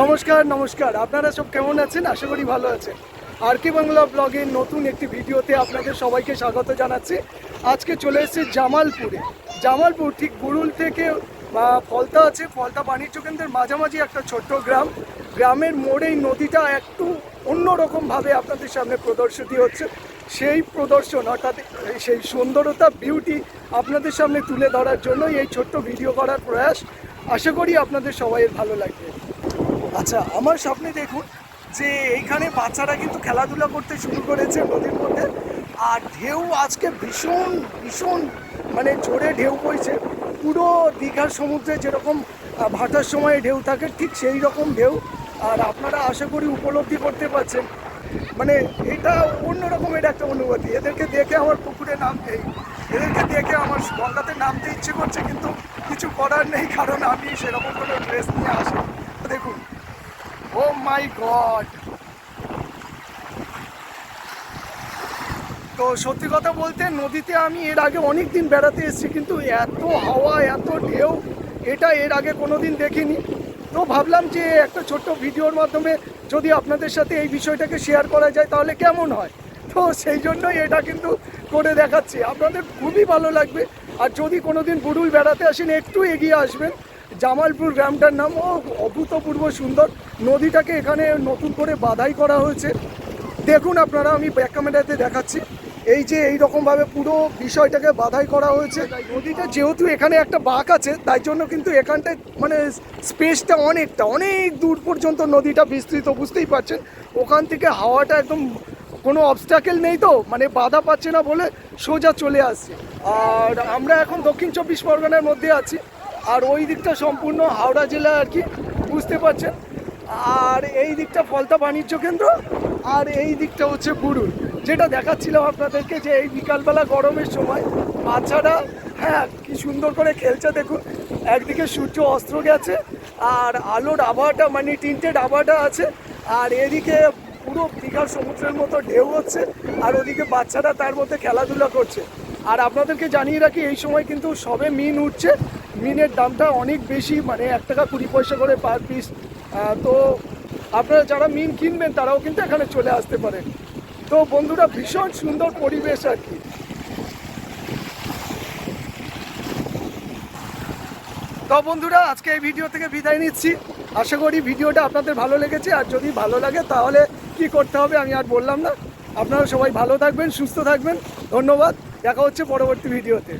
নমস্কার নমস্কার। আপনারা সব কেমন আছেন? আশা করি ভালো আছেন। আর কে বাংলা ব্লগের নতুন একটি ভিডিওতে আপনাদের সবাইকে স্বাগত জানাচ্ছি। আজকে চলে এসেছি জামালপুরে। জামালপুর ঠিক গুরুল থেকে ফলতা আছে। ফলতা বাণিজ্য কেন্দ্রের মাঝামাঝি একটা ছোট্ট গ্রাম। গ্রামের মোড়েই নদীটা একটু অন্যরকমভাবে আপনাদের সামনে প্রদর্শিত হচ্ছে। সেই প্রদর্শন, অর্থাৎ সেই সুন্দরতা বিউটি আপনাদের সামনে তুলে ধরার জন্যই এই ছোট্ট ভিডিও করার প্রয়াস। আশা করি আপনাদের সবাইয়ের ভালো লাগবে। আচ্ছা আমার স্বপ্নে দেখুন যে এইখানে বাচ্চারা কিন্তু খেলাধুলা করতে শুরু করেছে নদীর মধ্যে। আর ঢেউ আজকে ভীষণ ভীষণ মানে জোরে ঢেউ বইছে। পুরো দীঘার সমুদ্রে যেরকম ভাটার সময় ঢেউ থাকে, ঠিক সেই রকম ঢেউ। আর আপনারা আশা করি উপলব্ধি করতে পারছেন। মানে এটা অন্যরকমের একটা অনুভূতি। এদেরকে দেখে আমার পুকুরে নামতে এদেরকে দেখে আমার গঙ্গাতে নামতে ইচ্ছে করছে, কিন্তু কিছু করার নেই, কারণ আমি সেরকম কোনো ড্রেস নিয়ে আসি মাই গড। তো সত্যি কথা বলতে নদীতে আমি এর আগে অনেক দিন বেড়াতে এসেছি, কিন্তু এত হাওয়া, এত ঢেউ, এটা এর আগে কোনো দিন দেখিনি। তো ভাবলাম যে একটা ছোট্ট ভিডিওর মাধ্যমে যদি আপনাদের সাথে এই বিষয়টাকে শেয়ার করা যায়, তাহলে কেমন হয়? তো সেই জন্যই এটা কিন্তু করে দেখাচ্ছি। আপনাদের খুবই ভালো লাগবে। আর যদি কোনো দিন বুড়ুল বেড়াতে আসেন, একটু এগিয়ে আসবেন। জামালপুর গ্রামটার নাম ও অভূতপূর্ব সুন্দর। নদীটাকে এখানে নতুন করে বাধাই করা হয়েছে। দেখুন আপনারা, আমি ব্যাক ক্যামেরাতে দেখাচ্ছি। এই যে এই রকমভাবে পুরো বিষয়টাকে বাধাই করা হয়েছে। নদীটা যেহেতু এখানে একটা বাঁক আছে, তাই জন্য কিন্তু এখানটায় মানে স্পেসটা অনেকটা, অনেক দূর পর্যন্ত নদীটা বিস্তৃত, বুঝতেই পারছেন? ওখান থেকে হাওয়াটা একদম কোনো অবস্টাকেল নেই তো মানে বাধা পাচ্ছে না বলে সোজা চলে আসছে। আর আমরা এখন দক্ষিণ চব্বিশ পরগনার মধ্যে আছি। আর ওই দিকটা সম্পূর্ণ হাওড়া জেলা আর কি, বুঝতে পারছেন? আর এই দিকটা ফলতা বাণিজ্য কেন্দ্র, আর এই দিকটা হচ্ছে বুরুল যেটা দেখাচ্ছিলাম আপনাদেরকে যে এই বিকালবেলা গরমের সময়, বাচ্চারা হ্যাঁ কি সুন্দর করে খেলছে, দেখুন। একদিকে সূর্য অস্ত্র গেছে, আর আলোর আবহাওয়াটা মানে টিন্টেড আবহাওয়াটা আছে, আর এদিকে পুরো দীঘার সমুদ্রের মতো ঢেউ হচ্ছে, আর ওদিকে বাচ্চারা তার মধ্যে খেলাধুলা করছে। আর আপনাদেরকে জানিয়ে রাখি, এই সময় কিন্তু সবে মিন উঠছে মিনের দামটা অনেক বেশি মানে এক টাকা কুড়ি পয়সা করে পার পিস তো আপনারা যারা মিন কিনবেন, তারাও কিন্তু এখানে চলে আসতে পারেন। তো বন্ধুরা, ভীষণ সুন্দর পরিবেশ আর কি। তো বন্ধুরা, আজকে এই ভিডিও থেকে বিদায় নিচ্ছি। আশা করি ভিডিওটা আপনাদের ভালো লেগেছে। আর যদি ভালো লাগে, তাহলে কি করতে হবে আমি আর বললাম না। আপনারা সবাই ভালো থাকবেন, সুস্থ থাকবেন। ধন্যবাদ। দেখা হচ্ছে পরবর্তী ভিডিওতে